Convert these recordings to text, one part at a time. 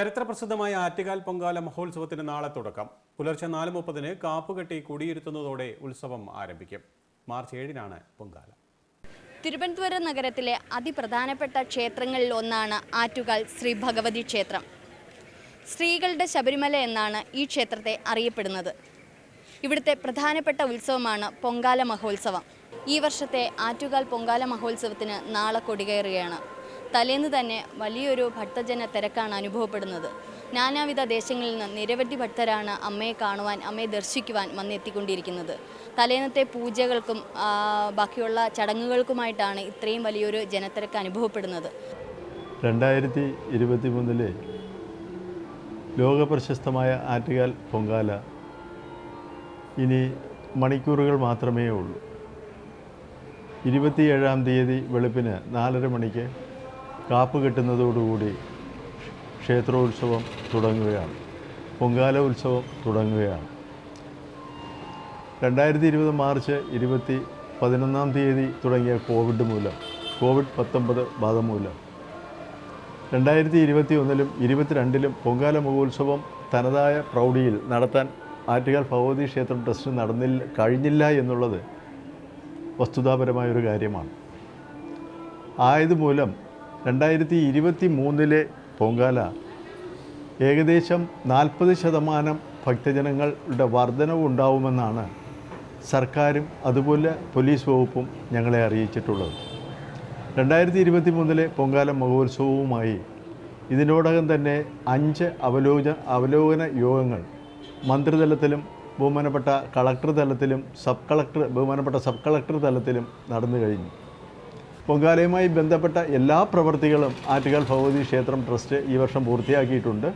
ചരിത്രപ്രസിദ്ധമായ ആറ്റുകാൽ പൊങ്കാല മഹോത്സവത്തിന് നാളെ തുടക്കം. പുലർച്ചെ നാല് മുപ്പതിന് കാപ്പുകെട്ടി കുടിയിരുത്തുന്നതോടെ ഉത്സവം ആരംഭിക്കും. മാർച്ച് ഏഴിനാണ് പൊങ്കാല. തിരുവനന്തപുരം നഗരത്തിലെ അതിപ്രധാനപ്പെട്ട ക്ഷേത്രങ്ങളിൽ ഒന്നാണ് ആറ്റുകാൽ ശ്രീ ഭഗവതി ക്ഷേത്രം. സ്ത്രീകളുടെ ശബരിമല എന്നാണ് ഈ ക്ഷേത്രത്തെ അറിയപ്പെടുന്നത്. ഇവിടുത്തെ പ്രധാനപ്പെട്ട ഉത്സവമാണ് പൊങ്കാല മഹോത്സവം. ഈ വർഷത്തെ ആറ്റുകാൽ പൊങ്കാല മഹോത്സവത്തിന് നാളെ കൊടികയറുകയാണ്. തലേന്ന് തന്നെ വലിയൊരു ഭക്തജന തിരക്കാണ് അനുഭവപ്പെടുന്നത്. നാനാവിധ ദേശങ്ങളിൽ നിന്ന് നിരവധി ഭക്തരാണ് അമ്മയെ കാണുവാൻ അമ്മയെ ദർശിക്കുവാൻ വന്നെത്തിക്കൊണ്ടിരിക്കുന്നത്. തലേന്നത്തെ പൂജകൾക്കും ബാക്കിയുള്ള ചടങ്ങുകൾക്കുമായിട്ടാണ് ഇത്രയും വലിയൊരു ജനത്തിരക്ക് അനുഭവപ്പെടുന്നത്. രണ്ടായിരത്തി ഇരുപത്തി മൂന്നിലെ ലോകപ്രശസ്തമായ ആറ്റുകാൽ പൊങ്കാല ഇനി മണിക്കൂറുകൾ മാത്രമേ ഉള്ളൂ ഇരുപത്തിയേഴാം തീയതി വെളുപ്പിന് നാലര മണിക്ക് കാപ്പ് കെട്ടുന്നതോടുകൂടി ക്ഷേത്രോത്സവം തുടങ്ങുകയാണ്. പൊങ്കാല ഉത്സവം തുടങ്ങുകയാണ്. രണ്ടായിരത്തി ഇരുപത് മാർച്ച് ഇരുപത്തി പതിനൊന്നാം തീയതി തുടങ്ങിയ കോവിഡ് മൂലം കോവിഡ് പത്തൊമ്പത് ബാധ മൂലം. രണ്ടായിരത്തി ഇരുപത്തി ഒന്നിലും ഇരുപത്തിരണ്ടിലും പൊങ്കാല മഹോത്സവം തനതായ പ്രൗഢിയിൽ നടത്താൻ ആറ്റുകാൽ ഭഗവതി ക്ഷേത്രം ട്രസ്റ്റ് നടന്നില്ല കഴിഞ്ഞില്ല എന്നുള്ളത് വസ്തുതാപരമായൊരു കാര്യമാണ്. ആയതുമൂലം രണ്ടായിരത്തി ഇരുപത്തി മൂന്നിലെ പൊങ്കാല. ഏകദേശം നാൽപ്പത് ശതമാനം ഭക്തജനങ്ങളുടെ വർധനവ് ഉണ്ടാവുമെന്നാണ് സർക്കാരും അതുപോലെ പോലീസ് വകുപ്പും ഞങ്ങളെ അറിയിച്ചിട്ടുള്ളത്. രണ്ടായിരത്തി ഇരുപത്തി മൂന്നിലെ പൊങ്കാല മഹോത്സവവുമായി ഇതിനോടകം തന്നെ അഞ്ച് അവലോച അവലോകന യോഗങ്ങൾ മന്ത്രിതലത്തിലും ബഹുമാനപ്പെട്ട കളക്ടർ തലത്തിലും സബ് കളക്ടർ ബഹുമാനപ്പെട്ട സബ് കളക്ടർ തലത്തിലും നടന്നു കഴിഞ്ഞു. പൊങ്കാലയുമായി ബന്ധപ്പെട്ട എല്ലാ പ്രവൃത്തികളും ആറ്റുകാൽ ഭഗവതി ക്ഷേത്രം ട്രസ്റ്റ് ഈ വർഷം പൂർത്തിയാക്കിയിട്ടുണ്ട്.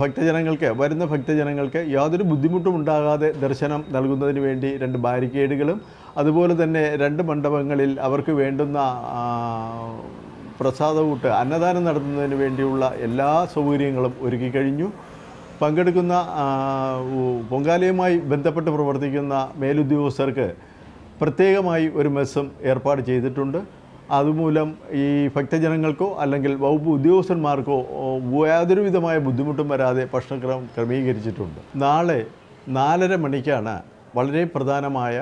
ഭക്തജനങ്ങൾക്ക് വരുന്ന ഭക്തജനങ്ങൾക്ക് യാതൊരു ബുദ്ധിമുട്ടും ഉണ്ടാകാതെ ദർശനം നൽകുന്നതിന് വേണ്ടി രണ്ട് ബാരിക്കേഡുകളും അതുപോലെ തന്നെ രണ്ട് മണ്ഡപങ്ങളിൽ അവർക്ക് വേണ്ടുന്ന പ്രസാദകൂട്ട് അന്നദാനം നടത്തുന്നതിന് വേണ്ടിയുള്ള എല്ലാ സൗകര്യങ്ങളും ഒരുക്കി കഴിഞ്ഞു. പങ്കെടുക്കുന്ന പൊങ്കാലയുമായി ബന്ധപ്പെട്ട് പ്രവർത്തിക്കുന്ന മേലുദ്യോഗസ്ഥർക്ക് പ്രത്യേകമായി ഒരു മെസ്സും ഏർപ്പാട് ചെയ്തിട്ടുണ്ട്. അതുമൂലം ഈ ഭക്തജനങ്ങൾക്കോ അല്ലെങ്കിൽ വകുപ്പ് ഉദ്യോഗസ്ഥന്മാർക്കോ യാതൊരുവിധമായ യാതൊരു വിധമായ ബുദ്ധിമുട്ടും വരാതെ ഭക്ഷണക്രമം ക്രമീകരിച്ചിട്ടുണ്ട്. നാളെ നാലര മണിക്കാണ് വളരെ പ്രധാനമായ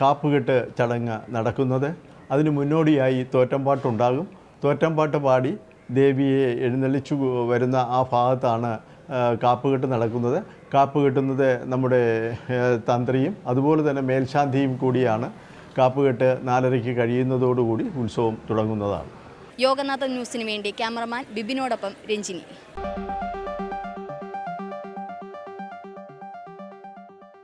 കാപ്പുകെട്ട് ചടങ്ങ് നടക്കുന്നത്. അതിന് മുന്നോടിയായി തോറ്റമ്പാട്ടുണ്ടാകും തോറ്റമ്പാട്ട് പാടി ദേവിയെ എഴുന്നള്ളിച്ചു വരുന്ന ആ ഭാഗത്താണ് കാപ്പുകെട്ട് നടക്കുന്നത്. കാപ്പ് കെട്ടുന്നത് നമ്മുടെ തന്ത്രിയും അതുപോലെ തന്നെ മേൽശാന്തിയും കൂടിയാണ്. കാപ്പുകെട്ട് നാലരയ്ക്ക് കഴിയുന്നതോടുകൂടി ഉത്സവം തുടങ്ങുന്നതാണ്. യോഗനാഥൻ ന്യൂസിന് വേണ്ടി ക്യാമറമാൻ ബിബിനോടൊപ്പം രഞ്ജിനി.